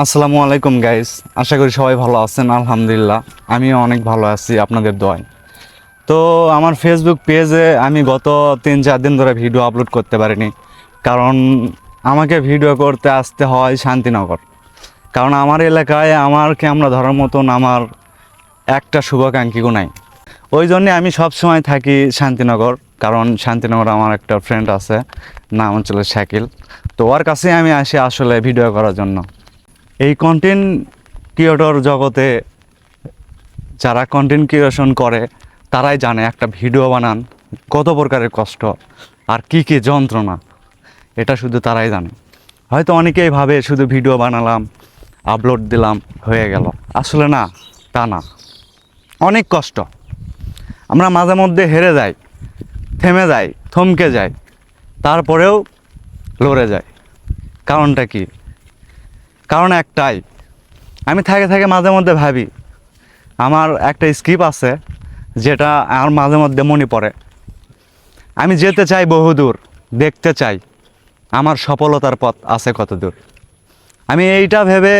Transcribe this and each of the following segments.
আসসালামু আলাইকুম গাইস আশা করি সবাই ভালো আছেন, আলহামদুলিল্লাহ। আমিও অনেক ভালো আছি আপনাদের দোয়ায়। তো আমার ফেসবুক পেজে আমি গত তিন চার দিন ধরে ভিডিও আপলোড করতে পারিনি। কারণ আমাকে ভিডিও করতে আসতে হয় শান্তিনগর। কারণ আমার এলাকায় আমার ক্যামেরা ধরার মতন আমার একটা শুভাকাঙ্ক্ষীও নাই। ওই জন্যে আমি সব সময় থাকি শান্তিনগর। কারণ শান্তিনগর আমার একটা ফ্রেন্ড আছে, নাম হচ্ছিল শাকিল। তো ওর কাছে আমি আসি আসলে ভিডিও করার জন্য। এই কন্টেন্ট ক্রিয়েটর জগতে যারা কন্টেন্ট ক্রিয়েশন করে, তারাই জানে একটা ভিডিও বানান কত প্রকারের কষ্ট আর কি কি যন্ত্রণা, এটা শুধু তারাই জানে। হয়তো অনেকেই ভাবে শুধু ভিডিও বানালাম আপলোড দিলাম, হয়ে গেল। আসলে না, তা না। অনেক কষ্ট। আমরা মাঝে মধ্যে হেরে যাই, থেমে যাই, থমকে যাই, তারপরেও লড়ে যায় কারণটা কি? কারণ একটাই, আমি থাকে থাকে মাঝে মধ্যে ভাবি, আমার একটা স্কিপ আছে যেটা আমার মাঝে মধ্যে মনে পড়ে। আমি যেতে চাই বহুদূর দেখতে চাই আমার সফলতার পথ আছে কত দূর। আমি এইটা ভেবে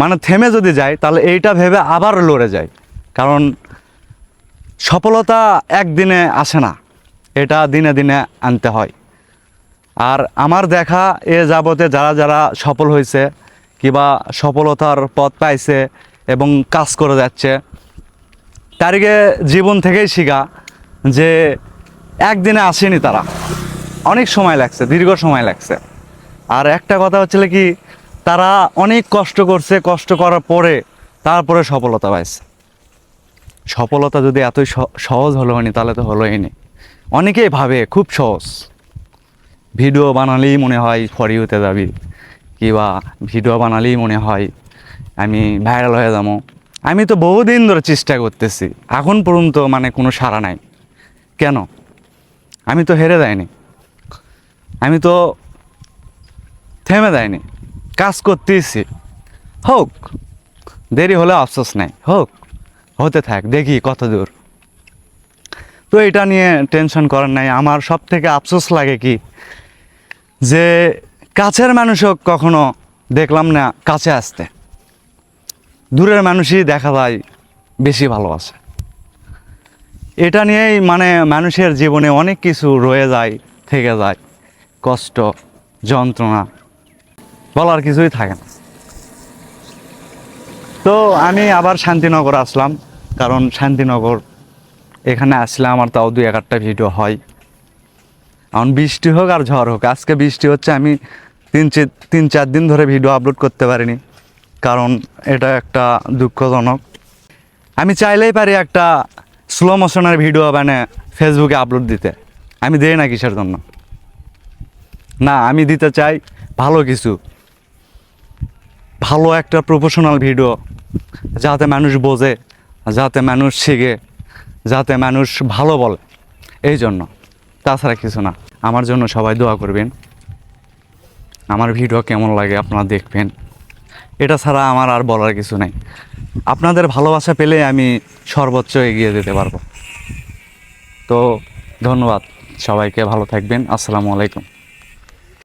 মানে থেমে যদি যাই, তাহলে এইটা ভেবে আবার লড়ে যাই। কারণ সফলতা একদিনে আসে না, এটা দিনে দিনে আনতে হয়। আর আমার দেখা এ যাবতে যারা যারা সফল হয়েছে কিংবা সফলতার পথ পাইছে এবং কাজ করে যাচ্ছে। তারিখে জীবন থেকেই শিখা যে একদিনে আসেনি তারা। অনেক সময় লাগছে, দীর্ঘ সময় লাগছে। আর একটা কথা হচ্ছিল কি, তারা অনেক কষ্ট করছে, কষ্ট করার পরে তারপরে সফলতা পাইছে। সফলতা যদি এতই সহজ হলো হয়নি, তাহলে তো হলোই নি। অনেকেই ভাবে খুব সহজ। ভিডিও বানালেই মনে হয় ফর ইউতে যাবি। কিংবা ভিডিও বানালেই মনে হয় আমি ভাইরাল হয়ে যাব। আমি তো বহুদিন ধরে চেষ্টা করতেছি, এখন পর্যন্ত মানে কোনো সাড়া নাই। কেন? আমি তো হেরে যাইনি। আমি তো থেমে যাইনি। কাজ করতেছি। হোক, দেরি হলে আফসোস নাই। হোক, হতে থাক, দেখি কত দূর। তো এটা নিয়ে টেনশন করার নাই। আমার সব থেকে আফসোস লাগে কি? যে কাছের মানুষও কখনো দেখলাম না কাছে আসতে। দূরের মানুষই দেখা যায় বেশি ভালোবাসে। এটা নিয়েই মানে মানুষের জীবনে অনেক কিছু রয়ে যায়, থেকে যায়, কষ্ট, যন্ত্রণা, বলার কিছুই থাকে না। তো আমি আবার শান্তিনগর আসলাম, কারণ শান্তিনগর এখানে আসলে আমার তাও দুই এক ভিডিও হয়। এখন বৃষ্টি হোক আর ঝড় হোক, আজকে বৃষ্টি হচ্ছে আমি তিন তিন চার দিন ধরে ভিডিও আপলোড করতে পারিনি, কারণ এটা একটা দুঃখজনক। আমি চাইলেই পারি একটা স্লো মোশনের ভিডিও মানে ফেসবুকে আপলোড দিতে। আমি দেই না কিসের জন্য। না, আমি দিতে চাই ভালো কিছু। ভালো একটা প্রফেশনাল ভিডিও যাতে মানুষ বোঝে, যাতে মানুষ শিখে, যাতে মানুষ ভালো বলে। এই জন্য। তাছাড়া কিছু না। আমার জন্য সবাই দোয়া করবেন। আমার ভিডিও কেমন লাগে আপনারা দেখবেন। এটা ছাড়া আমার আর বলার কিছু নাই। আপনাদের ভালোবাসা পেলে আমি সর্বোচ্চ এগিয়ে যেতে পারব। তো ধন্যবাদ সবাইকে, ভালো থাকবেন। আসসালামু আলাইকুম।